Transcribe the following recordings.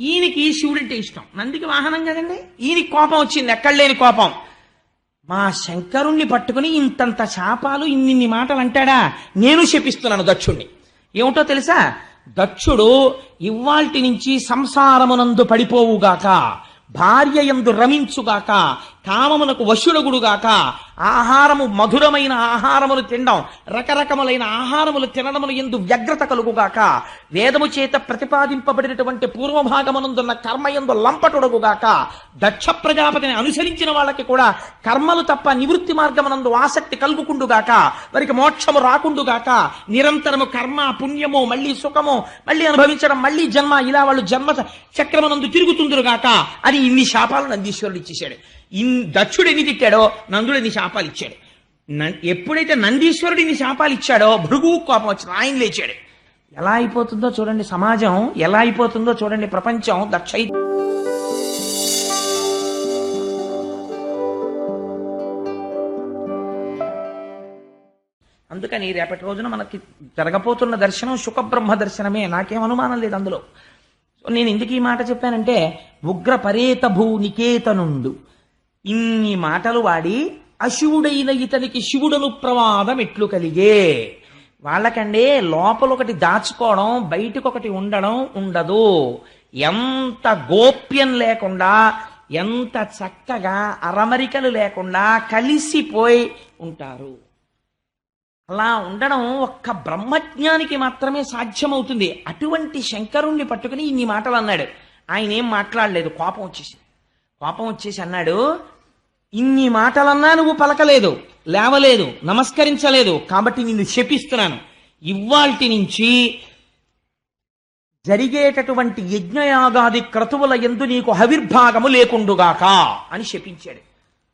ఈయనకి శివుడంటే ఇష్టం. నందికి వాహనం కదండి? ఈయనకి కోపం వచ్చింది. ఎక్కడ లేని కోపం. మా శంకరుణ్ణి పట్టుకుని ఇంతంత శాపాలు ఇన్నిన్ని మాటలు అంటాడా? నేను శపిస్తున్నాను దక్షుణ్ణి. ఏమిటో తెలుసా? దక్షుడు ఇవాల్టి నుంచి సంసారమునందు పడిపోవుగాక భార్య ఎందు రమించుగాక కామమునకు వశుడగుడుగాక ఆహారము మధురమైన ఆహారములు తినడం రకరకములైన ఆహారములు తినడములు ఎందు వ్యగ్రత కలుగుగాక వేదము చేత ప్రతిపాదింపబడినటువంటి పూర్వభాగమునందున్న కర్మ ఎందు లంపటొడగుగాక దక్ష ప్రజాపతిని అనుసరించిన వాళ్ళకి కూడా కర్మలు తప్ప నివృత్తి మార్గమునందు ఆసక్తి కలుగుకుండుగాక వారికి మోక్షము రాకుండుగాక నిరంతరము కర్మ పుణ్యము మళ్ళీ సుఖము మళ్ళీ అనుభవించడం మళ్ళీ జన్మ ఇలా వాళ్ళు జన్మ చక్రమునందు తిరుగుతుందురుగాక అని ఇన్ని శాపాలను నందీశ్వరుడు ఇచ్చేశాడు. ఇన్ దక్షుడు ఎన్ని తిట్టాడో నందుడు ఎన్ని శాపాలు ఇచ్చాడు. ఎప్పుడైతే నందీశ్వరుడు ఇన్ని శాపాలు ఇచ్చాడో భృగు కోపం వచ్చిన ఆయన లేచాడు. ఎలా అయిపోతుందో చూడండి సమాజం ఎలా అయిపోతుందో చూడండి ప్రపంచం దక్ష అందుకని రేపటి రోజున మనకి జరగబోతున్న దర్శనం సుఖబ్రహ్మ దర్శనమే. నాకేం అనుమానం లేదు అందులో. సో నేను ఎందుకు ఈ మాట చెప్పానంటే ఉగ్ర పరేత భూ నికేతనుండు. ఇన్ని మాటలు వాడి అశివుడైన ఇతనికి శివుడను ప్రమాదం ఎట్లు కలిగే. వాళ్ళకండే లోపల ఒకటి దాచుకోవడం బయటకు ఒకటి ఉండడం ఉండదు. ఎంత గోప్యం లేకుండా ఎంత చక్కగా అరమరికలు లేకుండా కలిసిపోయి ఉంటారు. అలా ఉండడం ఒక్క బ్రహ్మజ్ఞానికి మాత్రమే సాధ్యమవుతుంది. అటువంటి శంకరుణ్ణి పట్టుకుని ఇన్ని మాటలు అన్నాడు. ఆయన ఏం మాట్లాడలేదు. కోపం వచ్చేసి కోపం వచ్చేసి అన్నాడు ఇన్ని మాటలన్నా నువ్వు పలకలేదు లేవలేదు నమస్కరించలేదు కాబట్టి నిన్ను శపిస్తున్నాను. ఇవాల్టి నుంచి జరిగేటటువంటి యజ్ఞయాగాది క్రతువుల ఎందు నీకు హవిర్భాగము లేకుండుగాక అని శపించాడు.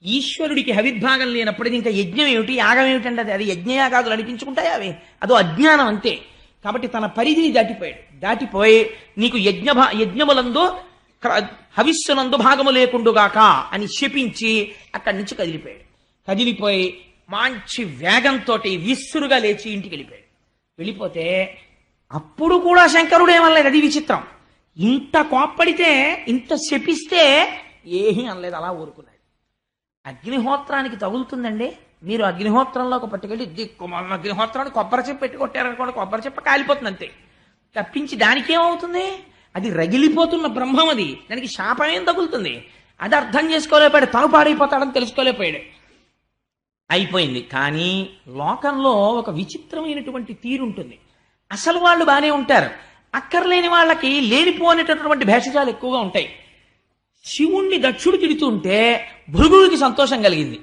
ఈశ్వరుడికి హవిర్భాగం లేనప్పుడు ఇంకా యజ్ఞం ఏమిటి యాగం ఏమిటంటే అది? అది యజ్ఞయాగాదులు అనిపించుకుంటాయి అవి? అదో అజ్ఞానం అంతే. కాబట్టి తన పరిధిని దాటిపోయాడు. దాటిపోయి నీకు యజ్ఞ యజ్ఞములందు హవిస్సునందు భాగము లేకుండుగాక అని శపించి అక్కడి నుంచి కదిలిపోయాడు. కదిలిపోయి మంచి వేగంతో విస్సురుగా లేచి ఇంటికి వెళ్ళిపోయాడు. వెళ్ళిపోతే అప్పుడు కూడా శంకరుడు ఏమనలేదు అది విచిత్రం. ఇంత కోప్పడితే ఇంత శపిస్తే ఏమీ అనలేదు అలా ఊరుకున్నాడు. అగ్నిహోత్రానికి తగులుతుందండి? మీరు అగ్నిహోత్రంలోకి పట్టుకెళ్ళి దిక్కు అగ్నిహోత్రాన్ని కొబ్బరి చెప్పు పెట్టి కొట్టారనుకోండి కొబ్బరి చెప్ప కాలిపోతుంది అంతే తప్పించి దానికి ఏమవుతుంది అది రగిలిపోతున్న బ్రహ్మం అది. దానికి శాపం తగులుతుంది? అది అర్థం చేసుకోలేకపోయాడు తను పాడైపోతాడని తెలుసుకోలేకపోయాడు అయిపోయింది. కానీ లోకంలో ఒక విచిత్రమైనటువంటి తీరుంటుంది. అసలు వాళ్ళు బాగానే ఉంటారు. అక్కర్లేని వాళ్ళకి లేనిపోనేటటువంటి భేషజాలు ఎక్కువగా ఉంటాయి. శివుణ్ణి దక్షుడు తిడుతుంటే భృగువుకి సంతోషం కలిగింది.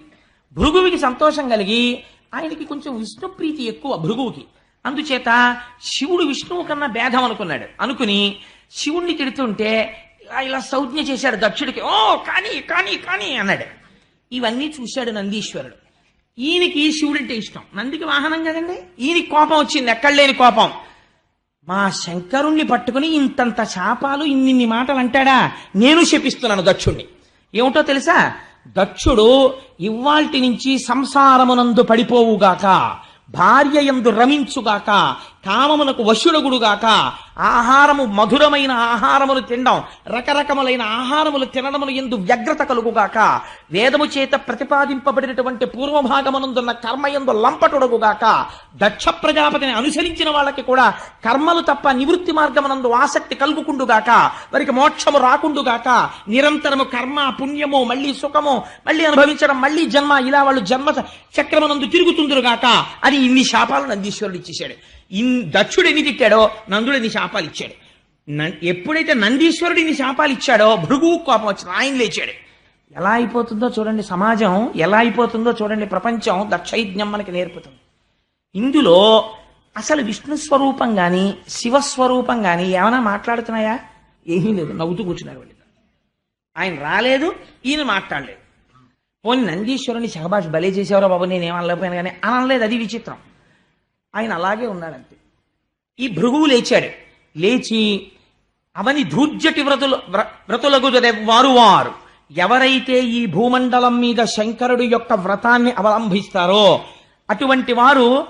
భృగువుకి సంతోషం కలిగి ఆయనకి కొంచెం విష్ణు ప్రీతి ఎక్కువ భృగువుకి అందుచేత శివుడు విష్ణువు కన్నా భేదం అనుకున్నాడు. అనుకుని శివుణ్ణి తిడుతుంటే ఇలా సౌజ్ఞ చేశాడు దక్షుడికి ఓ కానీ కానీ కానీ అన్నాడు. ఇవన్నీ చూశాడు నందీశ్వరుడు. ఈయనకి శివుడంటే ఇష్టం. నందికి వాహనం కదండి? ఈయనకి కోపం వచ్చింది ఎక్కడలేని కోపం. మా శంకరుణ్ణి పట్టుకుని ఇంతంత శాపాలు ఇన్నిన్ని మాటలు అంటాడా? నేను శపిస్తున్నాను దక్షుణ్ణి. ఏమిటో తెలుసా? దక్షుడు ఇవాల్టి నుంచి సంసారమునందు పడిపోవుగాక భార్య ఎందు రమించుగాక కామమునకు వశుడగుడుగాక ఆహారము మధురమైన ఆహారములు తినడం రకరకములైన ఆహారములు తినడములు ఎందు వ్యగ్రత కలుగుగాక వేదము చేత ప్రతిపాదింపబడినటువంటి పూర్వభాగమునందున్న కర్మ ఎందు లంపటొడగుగాక దక్ష ప్రజాపతిని అనుసరించిన వాళ్ళకి కూడా కర్మలు తప్ప నివృత్తి మార్గమునందు ఆసక్తి కలుగుకుండుగాక వారికి మోక్షము రాకుండుగాక నిరంతరము కర్మ పుణ్యము మళ్ళీ సుఖము మళ్ళీ అనుభవించడం మళ్ళీ జన్మ ఇలా వాళ్ళు జన్మ చక్రమునందు తిరుగుతుందిరుగాక అని ఇన్ని శాపాలను నందీశ్వరుడు ఇచ్చేశాడు. ఇన్ దక్షుడు ఎన్ని తిట్టాడో నందుడు ఎన్ని శాపాలు ఇచ్చాడు. ఎప్పుడైతే నందీశ్వరుడు ఇన్ని శాపాలు ఇచ్చాడో భృగు కోపం వచ్చిన ఆయన లేచాడు. ఎలా అయిపోతుందో చూడండి సమాజం ఎలా అయిపోతుందో చూడండి ప్రపంచం దక్షయజ్ఞం మనకి నేర్పుతుంది. ఇందులో అసలు విష్ణు స్వరూపం కానీ శివస్వరూపం కానీ ఏమైనా మాట్లాడుతున్నాయా? ఏమీ లేదు. నవ్వుతూ కూర్చున్నారు వాళ్ళు. ఆయన రాలేదు ఈయన మాట్లాడలేదు. పోనీ నందీశ్వరుని శహబాష్ బలే చేసేవారో బాబు నేను ఏమనలేకపోయాను కానీ అనలేదు. అది విచిత్రం. ఆయన అలాగే ఉన్నాడంతే. ఈ భృగువు లేచాడు. లేచి అవని ధూర్జటి వ్రతులు వ్ర- వ్రతులకు వారు వారు ఎవరైతే ఈ భూమండలం మీద శంకరుడు యొక్క వ్రతాన్ని అవలంబిస్తారో అటువంటి వారు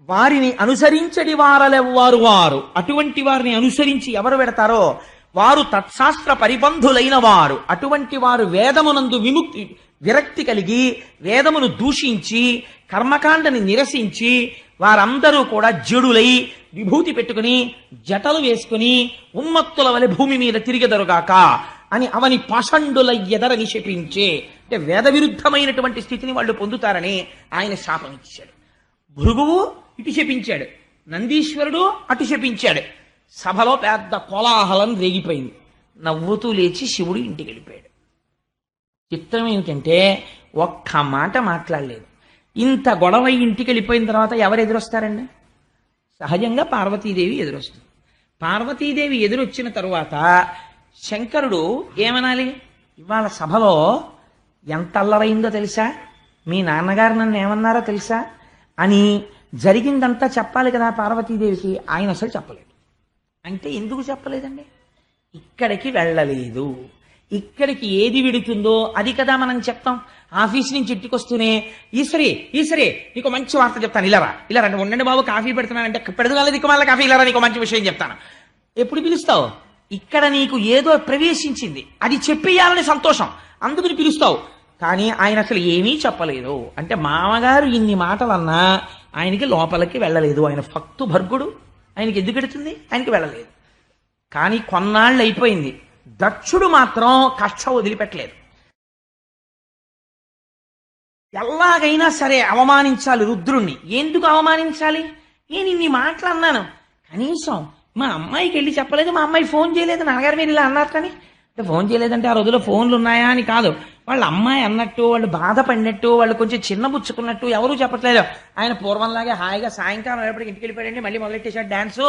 వారిని అనుసరించడి వారలెవ్వారు వారు అటువంటి వారిని అనుసరించి ఎవరు పెడతారో వారు తత్శాస్త్ర పరిబంధులైన వారు. అటువంటి వారు వేదమునందు విముక్తి విరక్తి కలిగి వేదమును దూషించి కర్మకాండని నిరసించి వారందరూ కూడా జడులై విభూతి పెట్టుకుని జటలు వేసుకుని ఉమ్మత్తుల వలె భూమి మీద తిరిగెదరుగాక అని అవని పాషండుల ఎదరని శపించే అంటే వేద విరుద్ధమైనటువంటి స్థితిని వాళ్ళు పొందుతారని ఆయన శాపం ఇచ్చాడు. భృగువు ఇటు శపించాడు. నందీశ్వరుడు అటు శపించాడు. సభలో పెద్ద కోలాహలం రేగిపోయింది. నవ్వుతూ లేచి శివుడు ఇంటికి వెళ్ళిపోయాడు చిత్రం ఏంటంటే ఒక్క మాట మాట్లాడలేదు. ఇంత గొడవ అయి ఇంటికి వెళ్ళిపోయిన తర్వాత ఎవరు ఎదురొస్తారండి? సహజంగా పార్వతీదేవి ఎదురొస్తుంది. పార్వతీదేవి ఎదురొచ్చిన తరువాత శంకరుడు ఏమనాలి? ఇవాళ సభలో ఎంత అల్లరైందో తెలుసా? మీ నాన్నగారు నన్ను ఏమన్నారో తెలుసా? అని జరిగిందంతా చెప్పాలి కదా పార్వతీదేవికి. ఆయన అసలు చెప్పలేదు. అంటే ఎందుకు చెప్పలేదండి? ఇక్కడికి వెళ్ళలేదు. ఇక్కడికి ఏది విడుతుందో అది కదా మనం చెప్తాం. ఆఫీస్ నుంచి ఇంటికొస్తూనే ఈశ్వరి ఈశ్వరి నీకు మంచి వార్త చెప్తాను ఇలారా ఇలా రండి ఉండండి బాబు కాఫీ పెడుతున్నానంటే పెడుతున్నా నీకు మళ్ళీ కాఫీ ఇలారా నీకు మంచి విషయం చెప్తాను. ఎప్పుడు పిలుస్తావు? ఇక్కడ నీకు ఏదో ప్రవేశించింది. అది చెప్పేయాలని సంతోషం. అందుకని పిలుస్తావు. కానీ ఆయన అసలు ఏమీ చెప్పలేదు. అంటే మామగారు ఇన్ని మాటలన్నా ఆయనకి లోపలికి వెళ్ళలేదు. ఆయన భక్తు భర్గుడు ఆయనకి ఎందుకు ఎడుతుంది? ఆయనకి వెళ్ళలేదు. కానీ కొన్నాళ్ళు అయిపోయింది. దక్షుడు మాత్రం కష్టం వదిలిపెట్టలేదు. ఎలాగైనా సరే అవమానించాలి రుద్రుణ్ణి. ఎందుకు అవమానించాలి? నేను ఇన్ని మాటలు అన్నాను. కనీసం మా అమ్మాయికి వెళ్ళి చెప్పలేదు మా అమ్మాయి ఫోన్ చేయలేదు నాన్నగారు మీరు ఇలా అన్నారు కానీ అంటే ఫోన్ చేయలేదంటే ఆ రోజుల్లో ఫోన్లు ఉన్నాయా అని కాదు. వాళ్ళ అమ్మాయి అన్నట్టు వాళ్ళు బాధపడినట్టు వాళ్ళు కొంచెం చిన్నబుచ్చుకున్నట్టు ఎవరూ చెప్పట్లేదు. ఆయన పూర్వంలాగే హాయిగా సాయంకాలం ఎప్పటికి ఇంటికి వెళ్ళిపోయాడండి మళ్ళీ మొదలెట్టేశాడు డాన్స్.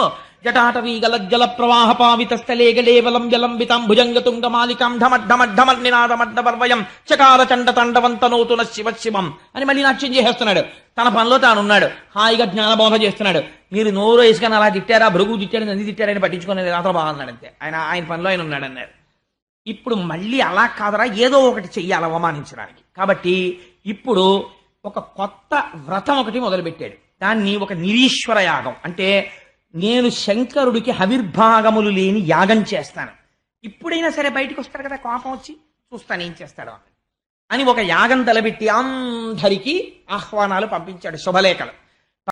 జటాటవీ గల జల ప్రవాహ పావిత స్థలేగలేవలం జలంబితం భుజంగ తుంగ మాలికం ఢమడ్ఢమడ్ఢమడ్ నినాదమడ్డవర్వయం చకార చండ తండవంతనోతున శివ శివం అని మళ్ళీ నాట్యం చేసేస్తున్నాడు. తన పనిలో తాను ఉన్నాడు. హాయిగా జ్ఞానబోధ చేస్తున్నాడు. మీరు నోరు వేసుకొని అలా తిట్టారా? భృగు తిట్టాడు నంది తిట్టారని పట్టించుకునేది రాత్ర బాగున్నాడు అంతే ఆయన ఆయన పనిలో ఆయన ఉన్నాడు అన్నారు ఇప్పుడు మళ్ళీ అలా కాదరా ఏదో ఒకటి చెయ్యాలి అవమానించడానికి. కాబట్టి ఇప్పుడు ఒక కొత్త వ్రతం ఒకటి మొదలుపెట్టాడు. దాన్ని ఒక నిరీశ్వర యాగం. అంటే నేను శంకరుడికి హవిర్భాగములు లేని యాగం చేస్తాను. ఇప్పుడైనా సరే బయటకు వస్తాడు కదా కోపం వచ్చి చూస్తాను ఏం చేస్తాడు అని ఒక యాగం తలబెట్టి అందరికీ ఆహ్వానాలు పంపించాడు శుభలేఖలు.